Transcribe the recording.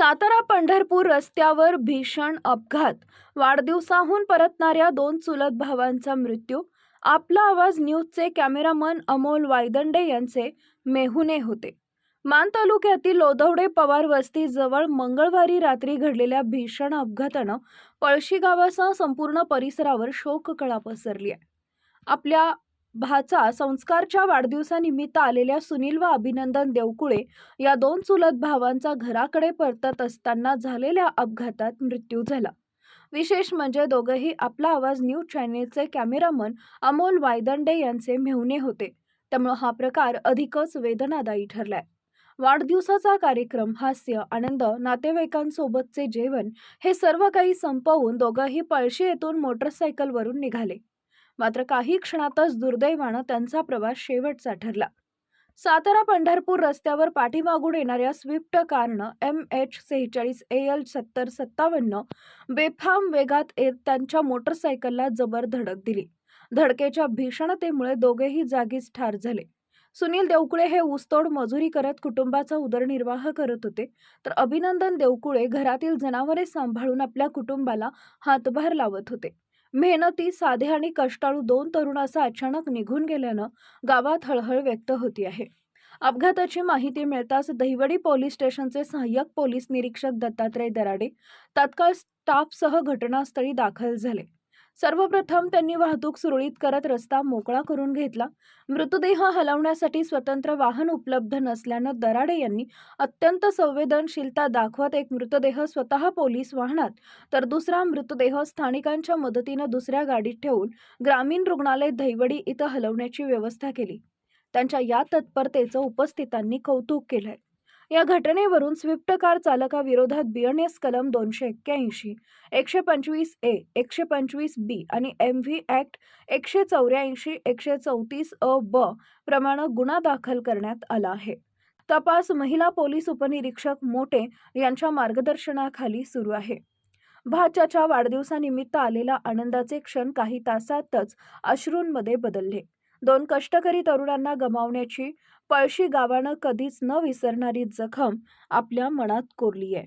सातारा पंढरपूर रस्त्यावर भीषण अपघात. वाढदिवसाहून परतणाऱ्या दोन चुलत भावांचा मृत्यू. आपला आवाज न्यूजचे कॅमेरामन अमोल वायदंडे यांचे मेहुने होते. मान तालुक्यातील लोधवडे पवार वस्तीजवळ मंगळवारी रात्री घडलेल्या भीषण अपघातानं पळशी गावासह संपूर्ण परिसरावर शोककळा पसरली आहे आपल्या भाचा संस्कारच्या वाढदिवसानिमित्त आलेल्या सुनील व अभिनंदन देवकुळे या दोन चुलत भावांचा घराकडे परतत असताना झालेल्या अपघातात मृत्यू झाला. विशेष म्हणजे दोघंही आपला आवाज न्यूज चॅनेलचे कॅमेरामन अमोल वायदंडे यांचे मेहुणे होते. त्यामुळे हा प्रकार अधिकच वेदनादायी ठरलाय. वाढदिवसाचा कार्यक्रम हास्य आनंद नातेवाईकांसोबतचे जेवण हे सर्व काही संपवून दोघंही पळशी येथून मोटरसायकलवरून निघाले. मात्र काही क्षणातच दुर्दैवानं त्यांचा प्रवास शेवटचा ठरला. सातारा पंढरपूर रस्त्यावर पाठीमागून येणाऱ्या स्विफ्ट कारनं एम एच सेहेचाळीस ए एल सत्तर सत्तावन्न बेफाम वेगात येत त्यांच्या मोटरसायकलला जबर धडक दिली. धडकेच्या भीषणतेमुळे दोघेही जागीच ठार झाले. सुनील देवकुळे हे ऊसतोड मजुरी करत कुटुंबाचा उदरनिर्वाह करत होते तर अभिनंदन देवकुळे घरातील जनावरे सांभाळून आपल्या कुटुंबाला हातभार लावत होते. मेहनती साधे आणि कष्टाळू दोन तरुण असं अचानक निघून गेल्यानं गावात हळहळ व्यक्त होती आहे. अपघाताची माहिती मिळताच दहिवडी पोलीस स्टेशनचे सहाय्यक पोलीस निरीक्षक दत्तात्रय दराडे तात्काळ स्टाफसह घटनास्थळी दाखल झाले. सर्वप्रथम त्यांनी वाहतूक सुरळीत करत रस्ता मोकळा करून घेतला. मृतदेह हलवण्यासाठी स्वतंत्र वाहन उपलब्ध नसल्यानं दराडे यांनी अत्यंत संवेदनशीलता दाखवत एक मृतदेह स्वतः पोलीस वाहनात तर दुसरा मृतदेह स्थानिकांच्या मदतीनं दुसऱ्या गाडीत ठेवून ग्रामीण रुग्णालय धैवडी इथं हलवण्याची व्यवस्था केली. त्यांच्या या तत्परतेचं उपस्थितांनी कौतुक केलंय. या घटनेवरून स्विफ्ट कार चालकाविरोधात बीएनएस कलम दोनशे एक्क्याऐंशी एकशे पंचवीस ए एकशे पंचवीस बी आणि एम व्ही ॲक्ट एकशे चौऱ्याऐंशी एकशे चौतीस अ ब प्रमाणे गुन्हा दाखल करण्यात आला आहे. तपास महिला पोलीस उपनिरीक्षक मोटे यांच्या मार्गदर्शनाखाली सुरू आहे. भाच्याच्या वाढदिवसानिमित्त आलेला आनंदाचे क्षण काही तासातच अश्रूंमध्ये बदलले. दोन कष्टकरी तरुणांना गमावण्याची पळशी गावानं कधीच न विसरणारी जखम आपल्या मनात कोरली आहे